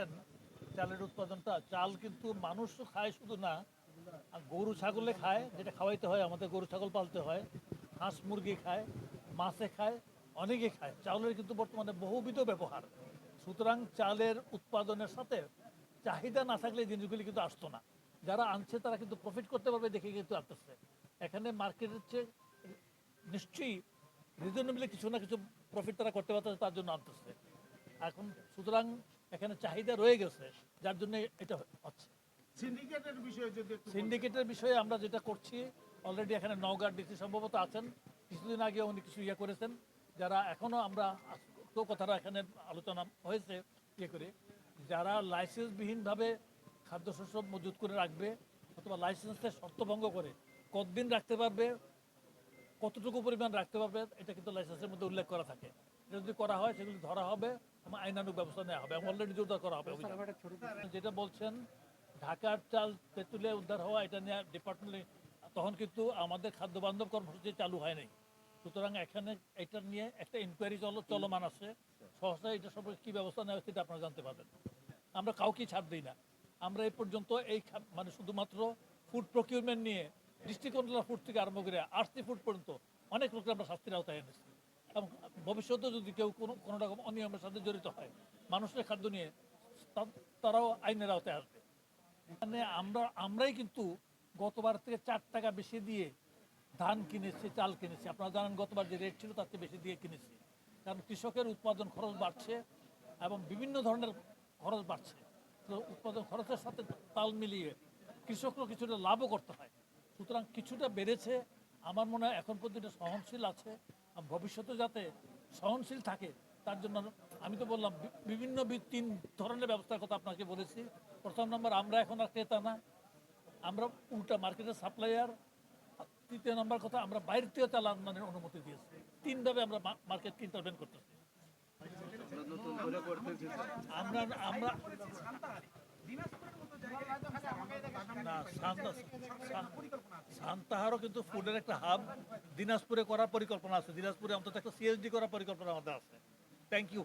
দেখেন, চালের উৎপাদনটা, চাল কিন্তু মানুষ তো খায় শুধু না গরু ছাগলে খায়, যেটা খাওয়াইতে হয়, আমাদের গরু ছাগল পালতে হয়, হাঁস মুরগি খায়, মাছে খায়, অনেকে খায়। চাউলের কিন্তু বর্তমানে বহুবিধ ব্যবহার। সুতরাং চালের উৎপাদনের সাথে চাহিদা না থাকলে জিনিসগুলি কিন্তু আসতো না। যারা আনছে, তারা কিন্তু প্রফিট করতে পারবে দেখে কিন্তু আসতেছে। এখানে মার্কেটের চেয়ে নিশ্চয়ই রিজনেবলি কিছু না কিছু প্রফিট তারা করতে পারতেছে, তার জন্য আনতেছে। এখন সুতরাং এখানে চাহিদা রয়ে গেছে যার জন্য এটা হচ্ছে। সিন্ডিকেটের বিষয়ে যদি সিন্ডিকেটের বিষয়ে আমরা যেটা করছি অলরেডি এখানে নওগাঁ ডিসি সম্ভবত আছেন। কিছুদিন আগে উনি কিছু ইয়ে করেছেন যারা এখনও আমরা তো কথাটা এখানে আলোচনা হয়েছে ইয়ে করে। যারা লাইসেন্সবিহীনভাবে খাদ্যশস্য মজুত করে রাখবে অথবা লাইসেন্সের শর্তভঙ্গ করে কতদিন রাখতে পারবে কতটুকু পরিমাণ রাখতে পারবে এটা কিন্তু লাইসেন্সের মধ্যে উল্লেখ করা থাকে। যদি করা হয় সেগুলি ধরা হবে এবং আইনানুগ ব্যবস্থা নেওয়া হবে এবং অলরেডি জোরদার করা হবে যেটা বলছেন ঢাকার চাল তেঁতুলে উদ্ধার হওয়া এটা নিয়ে ডিপার্টমেন্ট তখন কিন্তু আমাদের খাদ্য বান্ধব কর্মসূচি চালু হয় নাই। সুতরাং এখানে এটা নিয়ে একটা ইনকোয়ারি চল চলমান আছে। সহসা এটা সম্পর্কে কী ব্যবস্থা নেওয়া এটা আপনারা জানতে পারবেন। আমরা কাউকেই ছাড় দিই না। আমরা এই পর্যন্ত এই মানে শুধুমাত্র ফুড প্রকিউরমেন্ট নিয়ে ডিস্ট্রিক্ট কন্ট্রোলার ফুড থেকে আরম্ভ করে আরসি ফুড পর্যন্ত অনেক লোককে আমরা শাস্তির আওতায় এনেছি। ভবিষ্যতে যদি কেউ কোনো কোনো রকম অনিয়মের সাথে জড়িত হয়, মানুষের খাদ্য নিয়ে তারাও আইনের আওতায় আসবে। মানে আমরা, আমরাই কিন্তু গতবার থেকে চার টাকা বেশি দিয়ে ধান কিনেছি, চাল কিনেছি। আপনারা জানেন গতবার যে রেট ছিল তার চেয়ে বেশি দিয়ে কিনেছি। কারণ কৃষকের উৎপাদন খরচ বাড়ছে এবং বিভিন্ন ধরনের খরচ বাড়ছে। তো উৎপাদন খরচের সাথে তাল মিলিয়ে কৃষকরা কিছুটা লাভও করতে হয়। সুতরাং কিছুটা বেড়েছে। আমার মনে হয় এখন পর্যন্ত সহনশীল আছে। ভবিষ্যতে যাতে সহনশীল থাকে তার জন্য আমি তো বললাম বিভিন্ন তিন ধরনের ব্যবস্থার কথা আপনাকে বলেছি। প্রথম নম্বর আমরা এখন আর ক্রেতা না। আমরা উল্টা মার্কেটের সাপ্লাইয়ার তৃতীয় নম্বর কথা আমরা বাইরে থেকে চাল আমদানির অনুমতি দিয়েছি। তিনভাবে আমরা মার্কেটকে ইন্টারভেন করতেছি। আমরা আমরা সান্তাহারও কিন্তু ফুডের একটা হাব দিনাজপুরে করার পরিকল্পনা আছে। দিনাজপুরে অন্তত একটা সিএসডি করার পরিকল্পনা আমাদের আছে। Thank you